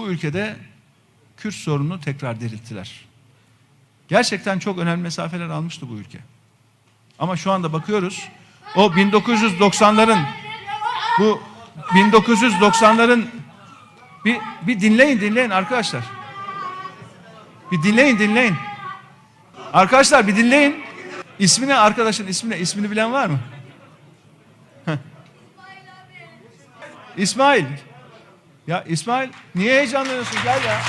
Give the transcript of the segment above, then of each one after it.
bu ülkede Kürt sorununu tekrar dirilttiler. Gerçekten çok önemli mesafeler almıştı bu ülke. Ama şu anda bakıyoruz o 1990'ların bu 1990'ların bir, bir dinleyin dinleyin arkadaşlar. Bir dinleyin dinleyin. Arkadaşlar bir dinleyin. İsmi ne arkadaşın ismi ne? İsmini bilen var mı? İsmail. Ya İsmail niye heyecanlanıyorsun? Gel ya.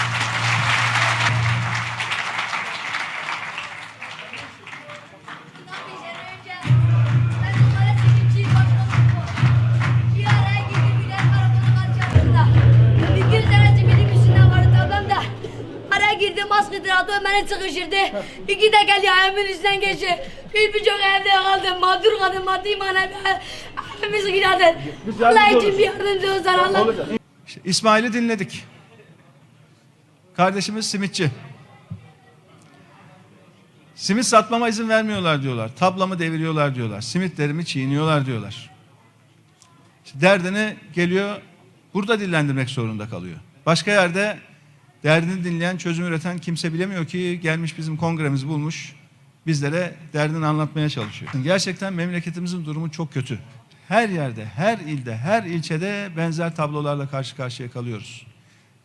Adı beni sıkıştırdı. İki de geldi ayağımın üstünden geçti. Bir birçok evde kaldım. Mağdur kaldım maddi manevi. Ayağımı sıkıştırdı. Allah için bir yardımcı olsan Allah. İsmail'i dinledik. Kardeşimiz simitçi. Simit satmama izin vermiyorlar diyorlar. Tablamı deviriyorlar diyorlar. Simitlerimi çiğniyorlar diyorlar. İşte derdini geliyor burada dillendirmek zorunda kalıyor. Başka yerde derdini dinleyen, çözüm üreten kimse bilemiyor ki gelmiş bizim kongremizi bulmuş. Bizlere derdini anlatmaya çalışıyor. Gerçekten memleketimizin durumu çok kötü. Her yerde, her ilde, her ilçede benzer tablolarla karşı karşıya kalıyoruz.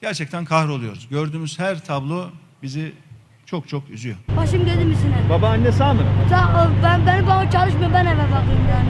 Gerçekten kahroluyoruz. Gördüğümüz her tablo bizi çok çok üzüyor. Başım dedim üstüne. Baba anne sağ mı? Sağ ol, ben, benim babam çalışmıyor ben eve bakıyorum yani.